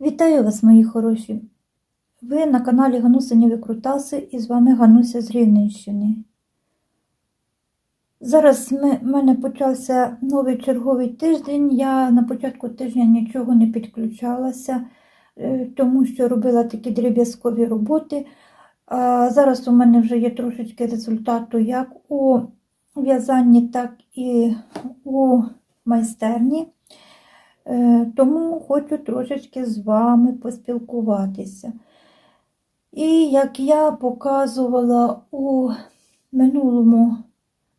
Вітаю вас, мої хороші! Ви на каналі Ганусині Викрутаси і з вами Гануся з Рівненщини. Зараз в мене почався новий черговий тиждень. Я на початку тижня нічого не підключалася, е, тому що робила такі дріб'язкові роботи. А зараз у мене вже є трошечки результату як у в'язанні, так і у майстерні. Е, Тому хочу трошечки з вами поспілкуватися. І як я показувала у минулому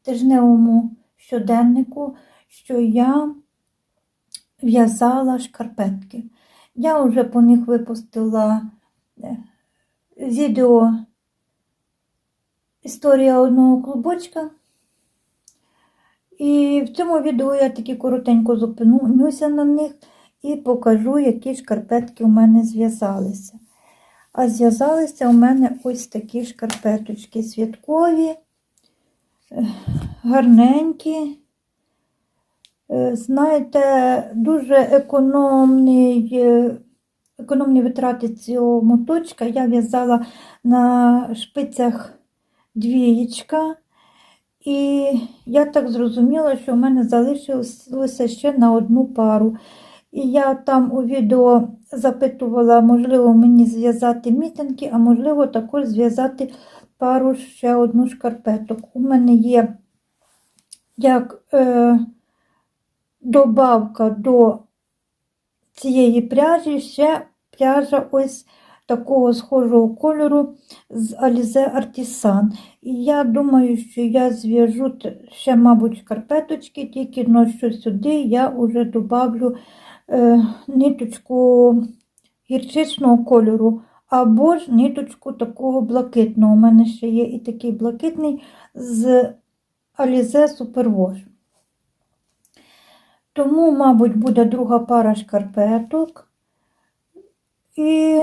тижневому щоденнику, що я в'язала шкарпетки. Я вже по них випустила е, відео Історія одного клубочка. І в цьому відео я таки коротенько зупинюся на них і покажу, які шкарпетки у мене зв'язалися. А зв'язалися у мене ось такі шкарпеточки святкові, гарненькі. Е, Знаєте, дуже економний, е, економні витрати цього моточка. Я в'язала на шпицях двієчка. І я так зрозуміла, що в мене залишилося ще на одну пару. І я там у відео запитувала, можливо, мені зв'язати мітинки, а можливо, також зв'язати пару ще одну шкарпеток. У мене є як е, добавка до цієї пряжі ще пряжа ось такого схожого кольору з Alize Artisan. І я думаю, що я зв'яжу ще, мабуть, шкарпеточки, тільки ношу сюди я вже добавлю е, ниточку гірчичного кольору, або ж ниточку такого блакитного. У мене ще є і такий блакитний з Alize Superwash. Тому, мабуть, буде друга пара шкарпеток. І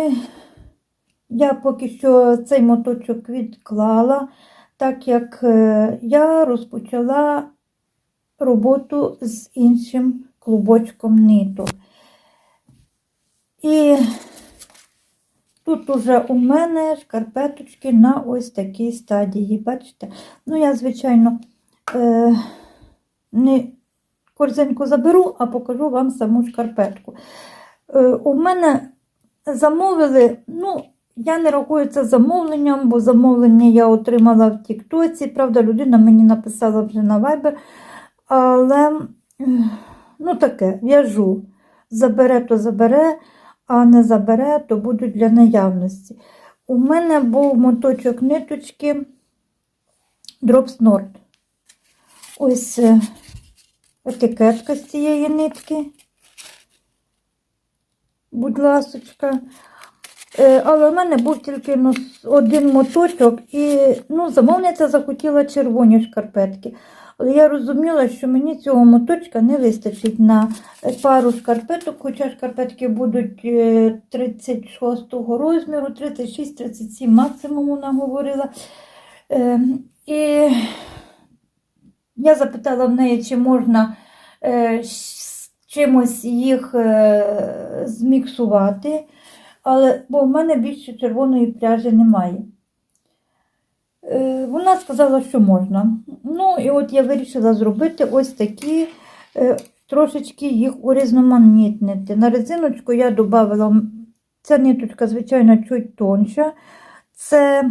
я поки що цей моточок відклала, так як е, я розпочала роботу з іншим клубочком ниток. І тут уже у мене шкарпеточки на ось такій стадії. Бачите? Ну, я, звичайно, е, не корзинку заберу, а покажу вам саму шкарпетку. Е, у мене замовили, ну, я не рахую це замовленням, бо замовлення я отримала в Тіктоці. Правда, людина мені написала вже на Viber. Але, ну таке, в'яжу. Забере, то забере, а не забере, то будуть для наявності. У мене був моточок ниточки Drops Nord. Ось е, етикетка з цієї нитки. Будь ласочка. Е, Але в мене був тільки ну, один моточок, і ну, замовниця захотіла червоні шкарпетки. Але я розуміла, що мені цього моточка не вистачить на пару шкарпеток, хоча шкарпетки будуть 36 го розміру, 36-37 максимум вона говорила. Е, І я запитала в неї, чи можна е, чимось їх зміксувати але бо в мене більше червоної пряжі немає. Е, Вона сказала, що можна. Ну, і от я вирішила зробити ось такі, е, трошечки їх урізноманітнити. На резиночку я додала, ця ниточка, звичайно, чуть тонша. Це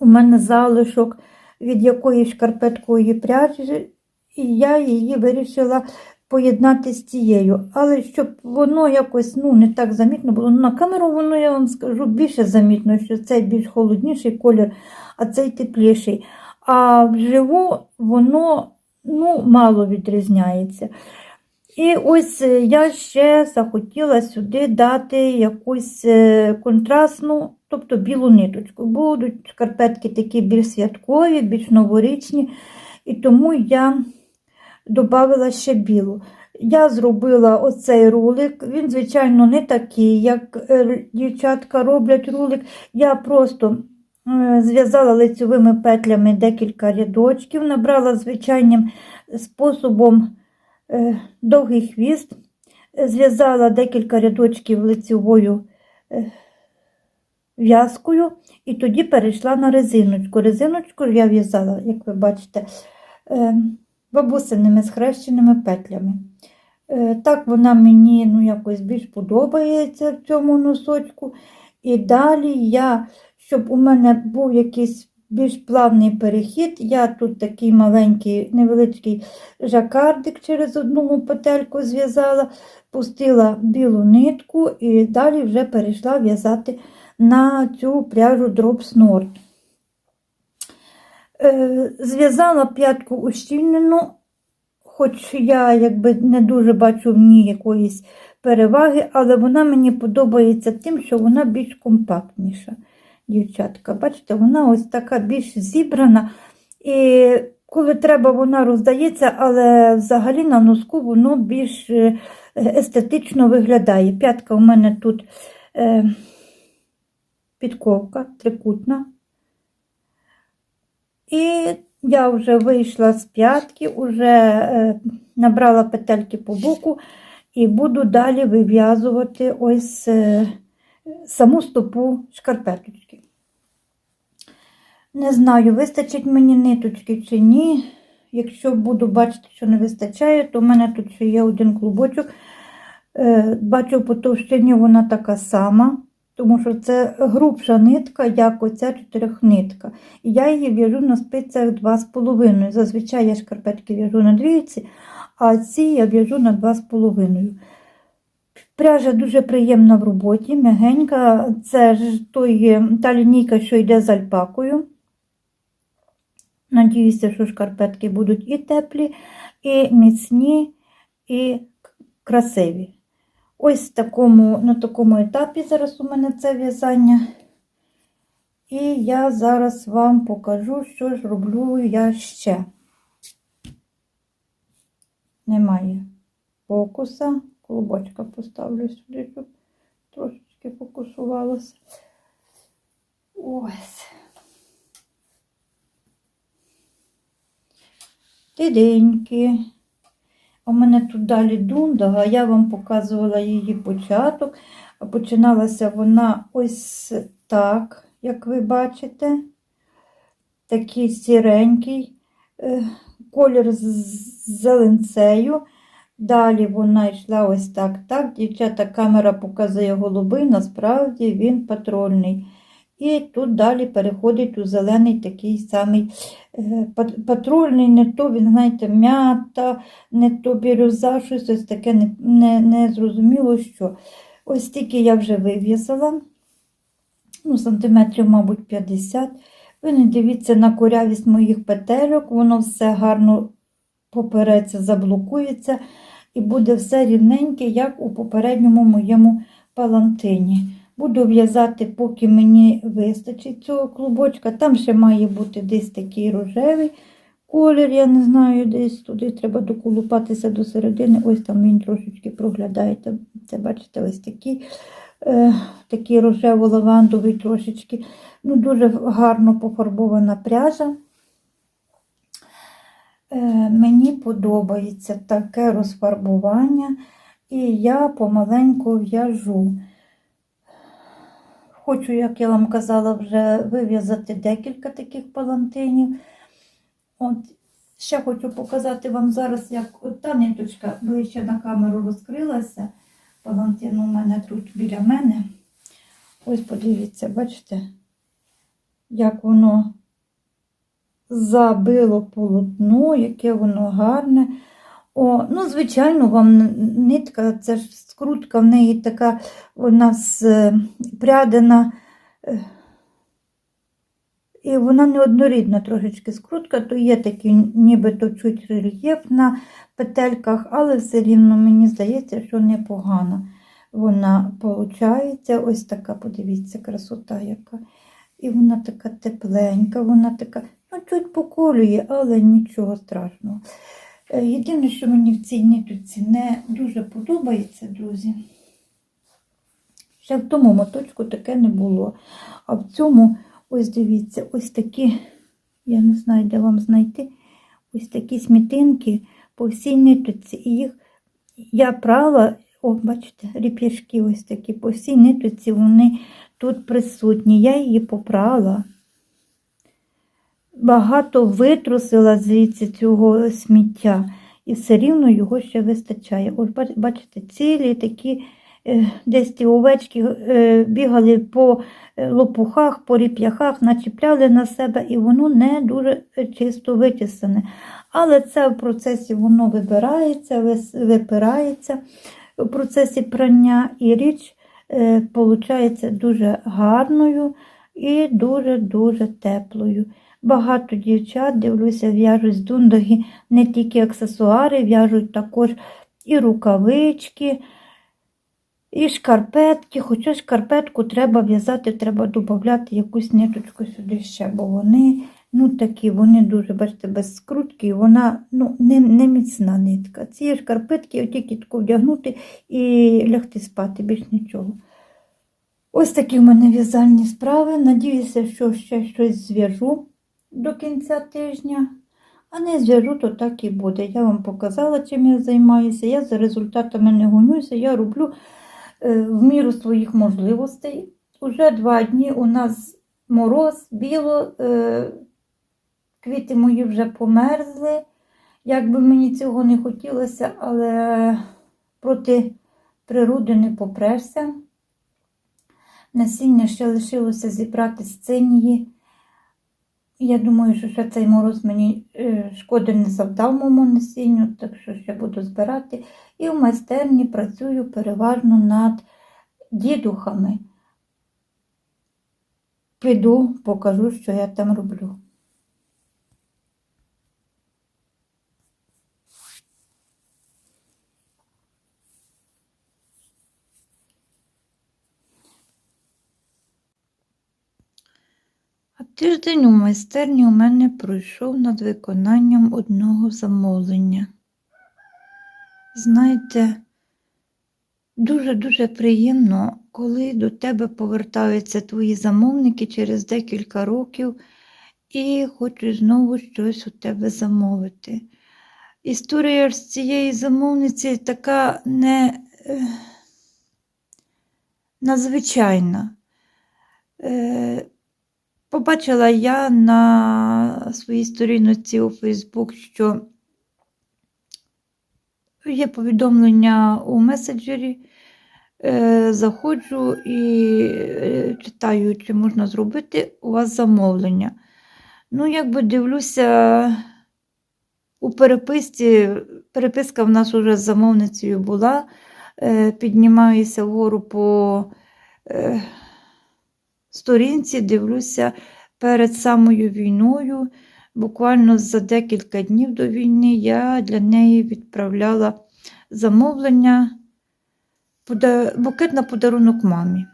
у мене залишок від якоїсь шкарпеткової пряжі, і я її вирішила поєднати з цією. Але щоб воно якось ну, не так замітно було. На камеру воно, я вам скажу, більше замітно, що цей більш холодніший колір, а цей тепліший. А вживу воно ну, мало відрізняється. І ось е, я ще захотіла сюди дати якусь е, контрастну, тобто білу ниточку. Будуть шкарпетки такі більш святкові, більш новорічні. І тому я додала ще білу. Я зробила оцей рулик. Він, звичайно, не такий, як е, дівчатка роблять рулик. Я просто зв'язала лицьовими петлями декілька рядочків, набрала звичайним способом е, довгий хвіст, зв'язала декілька рядочків лицевою е, в'язкою і тоді перейшла на резиночку. Резиночку я в'язала, як ви бачите, е, бабусиними схрещеними петлями. Е, Так вона мені ну, якось більш подобається в цьому носочку. І далі я, щоб у мене був якийсь більш плавний перехід, я тут такий маленький, невеличкий жакардик через одну петельку зв'язала, пустила білу нитку і далі вже перейшла в'язати на цю пряжу Drops Nord. Е, Зв'язала п'ятку ущільнену, хоч я якби не дуже бачу в ній якоїсь переваги, але вона мені подобається тим, що вона більш компактніша. Дівчатка, бачите, вона ось така більш зібрана. І коли треба, вона роздається, але взагалі на носку воно більш е, естетично виглядає. П'ятка у мене тут е, підковка трикутна. Я вже вийшла з п'ятки, вже е, набрала петельки по боку і буду далі вив'язувати ось е, саму стопу шкарпеточки. Не знаю, вистачить мені ниточки чи ні. Якщо буду бачити, що не вистачає, то в мене тут ще є один клубочок. Е, Бачу по товщині вона така сама, тому що це грубша нитка, як оця чотирьохнитка. І я її в'яжу на спицях 2,5. Зазвичай я шкарпетки в'яжу на двійці, а ці я в'яжу на 2,5. Пряжа дуже приємна в роботі, м'ягенька. Це ж той, та лінійка, що йде з альпакою. Надіюся, що шкарпетки будуть і теплі, і міцні, і красиві. Ось такому, на такому етапі зараз у мене це в'язання. І я зараз вам покажу, що ж роблю я ще. Немає фокуса. Клубочка поставлю сюди, щоб трошечки фокусувалося. Ось. Тиденьки. У мене тут далі дундага, я вам показувала її початок. Починалася вона ось так, як ви бачите. Такий сіренький е, колір з зеленцею. Далі вона йшла ось так. Так, дівчата, камера показує голубий, насправді він патрульний. І тут далі переходить у зелений такий самий е, патрульний, не то, він, знаєте, м'ята, не то бірюза, щось ось таке не, не, не що. Ось тільки я вже вив'язала, ну, сантиметрів, мабуть, 50. Ви не дивіться на корявість моїх петельок, воно все гарно попереться, заблокується і буде все рівненьке, як у попередньому моєму палантині. Буду в'язати, поки мені вистачить цього клубочка. Там ще має бути десь такий рожевий колір, я не знаю, десь туди треба доколупатися до середини. Ось там він трошечки проглядаєте. Це бачите, ось такий, е, такий рожево-лавандовий трошечки. Ну, Дуже гарно пофарбована пряжа. Е, Мені подобається таке розфарбування, і я помаленьку в'яжу. Хочу, як я вам казала, вже вив'язати декілька таких палантинів. От, ще хочу показати вам зараз, як та ниточка ближче на камеру розкрилася. Палантин у мене тут біля мене. Ось подивіться, бачите, як воно забило полотно, яке воно гарне. О, ну, звичайно, вам нитка, це ж скрутка в неї така, вона спрядена. І вона неоднорідна трошечки скрутка, то є такий нібито чуть рельєф на петельках, але все рівно мені здається, що непогано вона виходить. Ось така, подивіться, красота яка. І вона така тепленька, вона така, ну, чуть поколює, але нічого страшного. Е, Єдине, що мені в цій ниточці не дуже подобається, друзі. Ще в тому моточку таке не було. А в цьому, ось дивіться, ось такі, я не знаю, де вам знайти, ось такі смітинки по всій ниточці. І їх я прала О, бачите, ріп'яшки ось такі по всій ниточці вони тут присутні. Я її попрала. Багато витрусила звідси цього сміття, і все рівно його ще вистачає. Ось бачите, цілі такі е, десь ті овечки е, бігали по е, лопухах, по ріп'яхах, начіпляли на себе, і воно не дуже чисто вичисане. Але це в процесі воно вибирається, випирається в процесі прання, і річ получається дуже гарною і дуже-дуже теплою. Багато дівчат, дивлюся, в'яжуть з дундоги не тільки аксесуари, в'яжуть також і рукавички, і шкарпетки. Хоча шкарпетку треба в'язати, треба додати якусь ниточку сюди ще, бо вони ну, такі, вони дуже, бачите, без скрутки, і вона ну, не, не міцна нитка. Ці шкарпетки тільки таку вдягнути і лягти спати, більш нічого. Ось такі в мене в'язальні справи. Надіюся, що ще щось зв'яжу до кінця тижня. А не зв'яжу, то так і буде. Я вам показала, чим я займаюся. Я за результатами не гонюся, я роблю е, в міру своїх можливостей. Уже два дні у нас мороз, біло, е, квіти мої вже померзли. Як би мені цього не хотілося, але проти природи не попрешся. Насіння ще лишилося зібрати з цинії. Я думаю, що ще цей мороз мені е, шкоди не завдав моєму насінню, так що ще буду збирати. І в майстерні працюю переважно над дідухами. Піду, покажу, що я там роблю. А тиждень у майстерні у мене пройшов над виконанням одного замовлення. Знаєте, дуже-дуже приємно, коли до тебе повертаються твої замовники через декілька років і хочуть знову щось у тебе замовити. Історія з цієї замовниці така не е, надзвичайна. Е, Побачила я на своїй сторінці у Фейсбук, що є повідомлення у меседжері. Е, Заходжу і е, читаю, чи можна зробити у вас замовлення. Ну, якби дивлюся, у переписці, переписка в нас уже з замовницею була. Е, Піднімаюся вгору по сторінці, дивлюся перед самою війною. Буквально за декілька днів до війни я для неї відправляла замовлення, букет на подарунок мамі.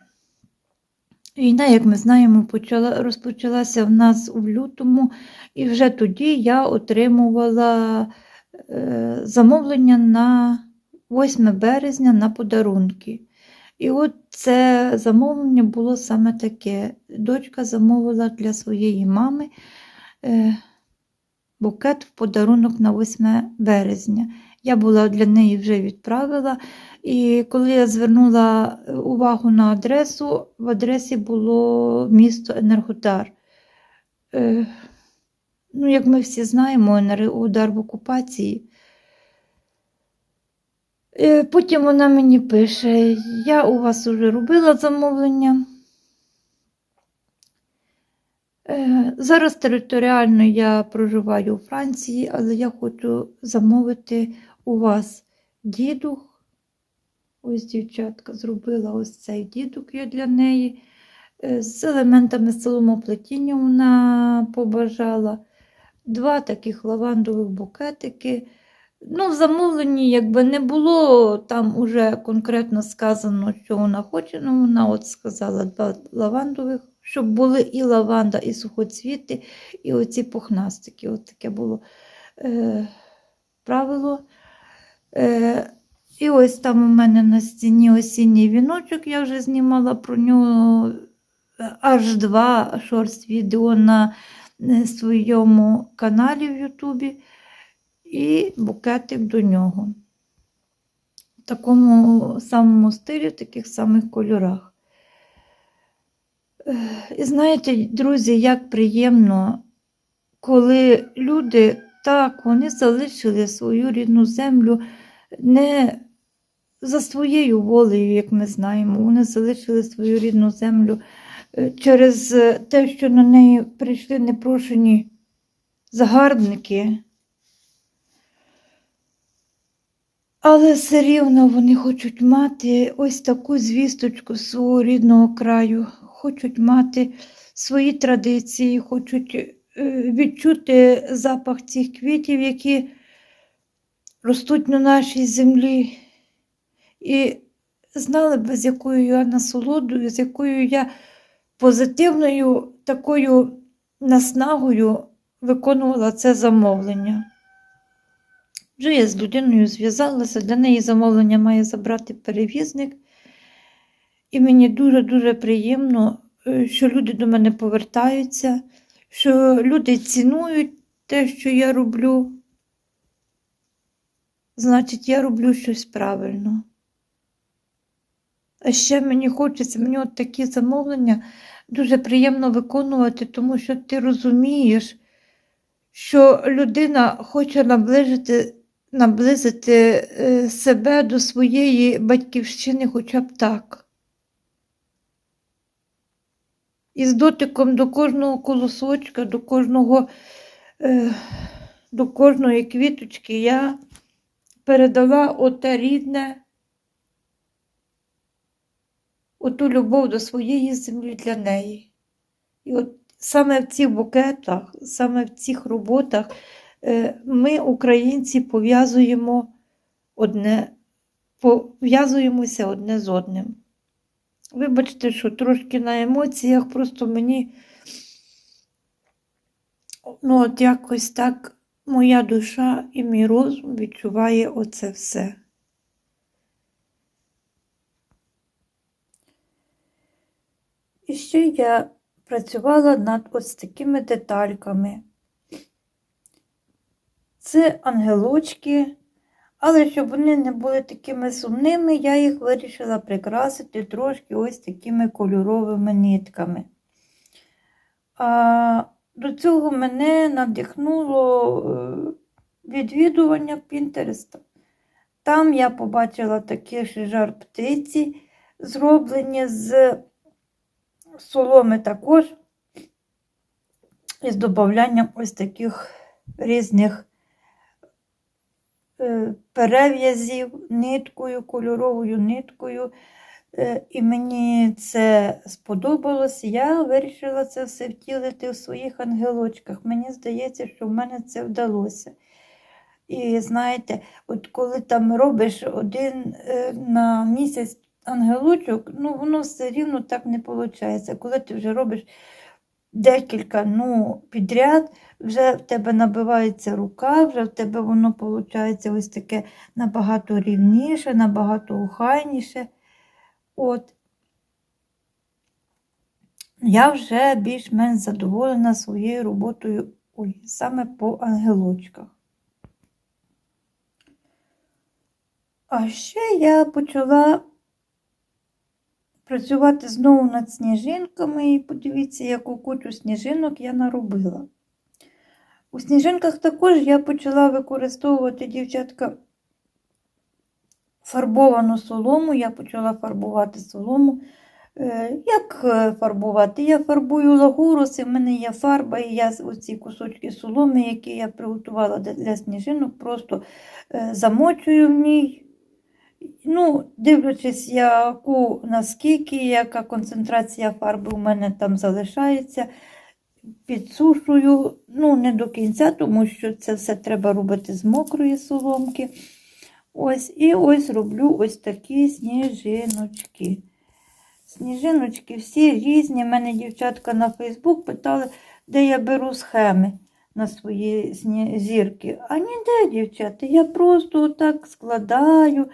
Війна, як ми знаємо, почала, розпочалася в нас у лютому, і вже тоді я отримувала е, замовлення на 8 березня на подарунки. І от це замовлення було саме таке. Дочка замовила для своєї мами е, букет в подарунок на 8 березня. Я була для неї вже відправила. І коли я звернула увагу на адресу, в адресі було місто Енергодар. Е, ну, як ми всі знаємо, Енергодар в окупації. Е, Потім вона мені пише: я у вас вже робила замовлення. Е, Зараз територіально я проживаю у Франції, але я хочу замовити у вас дідух. Ось дівчатка зробила ось цей дідух я для неї. Е, З елементами соломоплетіння вона побажала. Два таких лавандових букетики. Ну, в замовленні якби не було там уже конкретно сказано, що вона хоче. Ну, вона от сказала два лавандових, щоб були і лаванда, і сухоцвіти, і оці пухнастики. От таке було е, правило. Е, і ось там у мене на стіні осінній віночок, я вже знімала про нього аж два шорт-відео на е, своєму каналі в Ютубі і букетик до нього. В такому самому стилі, в таких самих кольорах. І знаєте, друзі, як приємно, коли люди так, вони залишили свою рідну землю не за своєю волею, як ми знаємо, вони залишили свою рідну землю е, через е, те, що на неї прийшли непрошені загарбники. Але все рівно вони хочуть мати ось таку звісточку свого рідного краю, хочуть мати свої традиції, хочуть е, відчути запах цих квітів, які ростуть на нашій землі. І знали б, з якою я насолодою, з якою я позитивною такою наснагою виконувала це замовлення. Вже я з людиною зв'язалася, для неї замовлення має забрати перевізник. І мені дуже-дуже приємно, е, що люди до мене повертаються, що люди цінують те, що я роблю. Значить, я роблю щось правильно. А ще мені хочеться, мені от такі замовлення дуже приємно виконувати, тому що ти розумієш, що людина хоче наближити, наблизити е, себе до своєї батьківщини хоча б так. І з дотиком до кожного колосочка, до кожного, е, до кожної квіточки я передала оте рідне, оту любов до своєї землі для неї. І от саме в цих букетах, саме в цих роботах ми, українці, пов'язуємо одне, пов'язуємося одне з одним. Вибачте, що трошки на емоціях, просто мені, ну, от якось так моя душа і мій розум відчуває оце все. І ще я працювала над ось такими детальками. Це ангелочки, але щоб вони не були такими сумними, я їх вирішила прикрасити трошки ось такими кольоровими нитками. А до цього мене надихнуло е, відвідування Пінтереста. Там я побачила такі ж жар птиці, зроблені з соломи також, із додаванням ось таких різних перев'язів ниткою, кольоровою ниткою. Е, І мені це сподобалось. Я вирішила це все втілити в своїх ангелочках. Мені здається, що в мене це вдалося. І знаєте, от коли там робиш один е, на місяць ангелочок, ну воно все рівно так не виходить. Коли ти вже робиш декілька ну, підряд, вже в тебе набивається рука, вже в тебе воно виходить ось таке набагато рівніше, набагато охайніше. От. Я вже більш-менш задоволена своєю роботою ой, саме по ангелочках. А ще я почала працювати знову над сніжинками, і подивіться, яку кучу сніжинок я наробила. У сніжинках також я почала використовувати дівчатка фарбовану солому, я почала фарбувати солому. Е, Як е, фарбувати? Я фарбую лагуруси, в мене є фарба, і я оці кусочки соломи, які я приготувала для сніжинок, просто е, замочую в ній. Ну, Дивлячись, яку наскільки, яка концентрація фарби у мене там залишається, підсушую, ну, не до кінця, тому що це все треба робити з мокрої соломки. Ось, І ось роблю ось такі сніжиночки. Сніжиночки всі різні. Мене дівчатка на Фейсбук питали, де я беру схеми на свої зірки. А ніде, дівчата, я просто отак складаю,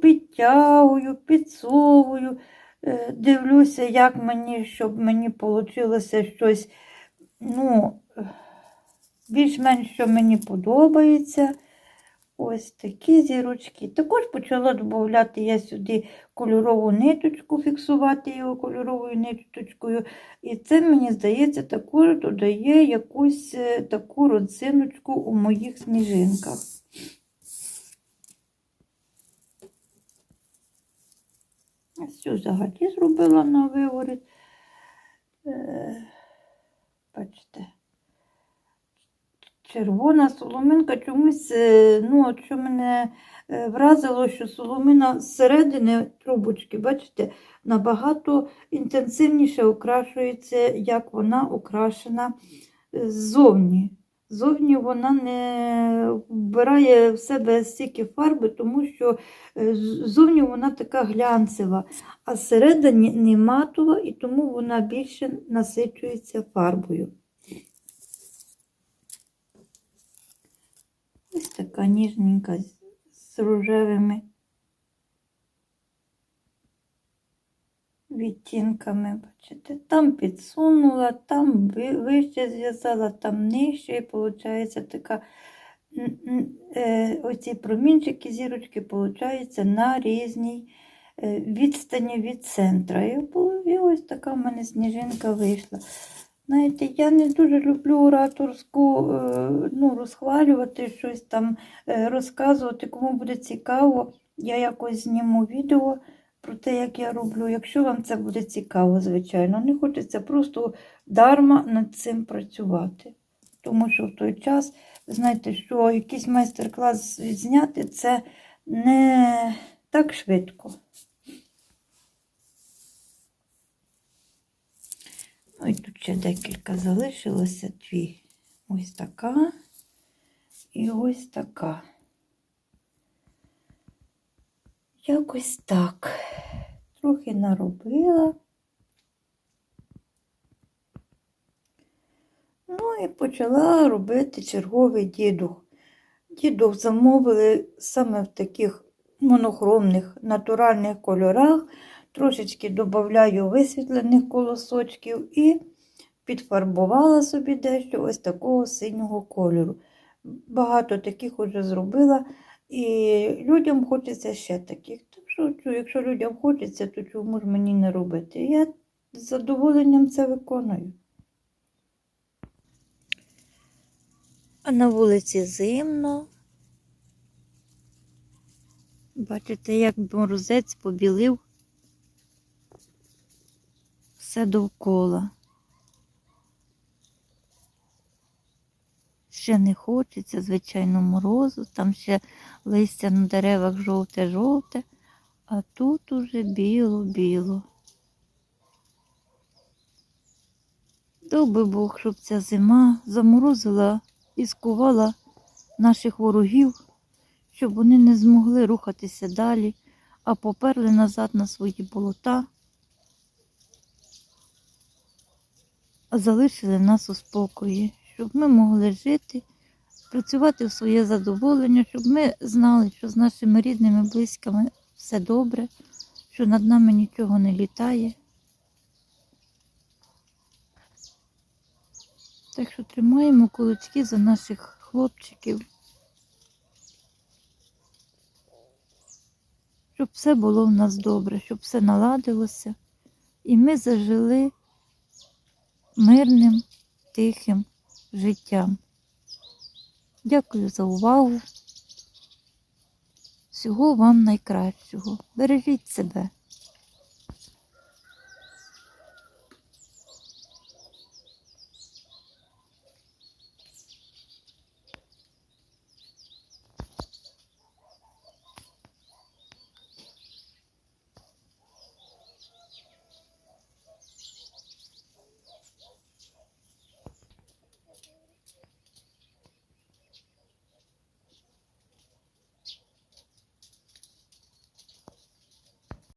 підтягую, підсовую, е, дивлюся, як мені, щоб мені вийшло щось, ну, більш-менш, що мені подобається. ось такі зірочки. Також почала додати я сюди кольорову ниточку, фіксувати його кольоровою ниточкою. І це, мені здається, також додає якусь е, таку родзиночку у моїх сніжинках. Цю взагалі зробила на виворіт. Е, Бачите. Червона соломинка чомусь, е, ну, от що мене е, вразило, що соломина зсередини трубочки, бачите, набагато інтенсивніше окрашується, як вона окрашена ззовні. Ззовні вона не вбирає в себе стільки фарби, тому що е, з- ззовні вона така глянцева, а зсередині не матова, і тому вона більше насичується фарбою. Ось така ніжненька з рожевими відтінками, бачите, там підсунула, там вище зв'язала, там нижче, і виходить така, е, оці промінчики, зірочки, виходить на різній е, відстані від центра. І, ось така в мене сніжинка вийшла. Знаєте, я не дуже люблю ораторську, е, ну, розхвалювати щось там, розказувати, кому буде цікаво. Я якось зніму відео про те, як я роблю. Якщо вам це буде цікаво, звичайно, не хочеться просто дарма над цим працювати. Тому що в той час, знаєте, що якийсь майстер-клас відзняти це не так швидко. Ну і тут ще декілька залишилося дві. Ось така і ось така. Якось так. Трохи наробила. Ну і почала робити черговий дідух. Дідух замовили саме в таких монохромних натуральних кольорах. Трошечки додаю висвітлених колосочків і підфарбувала собі дещо ось такого синього кольору. Багато таких вже зробила, і людям хочеться ще таких. Так що, якщо людям хочеться, то чому ж мені не робити? Я з задоволенням це виконую. А на вулиці зимно. Бачите, як морозець побілив все довкола. Ще не хочеться, звичайно, морозу, там ще листя на деревах жовте-жовте, а тут уже біло-біло. Дав би Бог, щоб ця зима заморозила і скувала наших ворогів, щоб вони не змогли рухатися далі, а поперли назад на свої болота. а залишили нас у спокої, щоб ми могли жити, працювати в своє задоволення, щоб ми знали, що з нашими рідними, близькими все добре, що над нами нічого не літає. Так що тримаємо кулачки за наших хлопчиків, щоб все було в нас добре, щоб все наладилося, і ми зажили мирним, тихим життям. Дякую за увагу. Всього вам найкращого. Бережіть себе.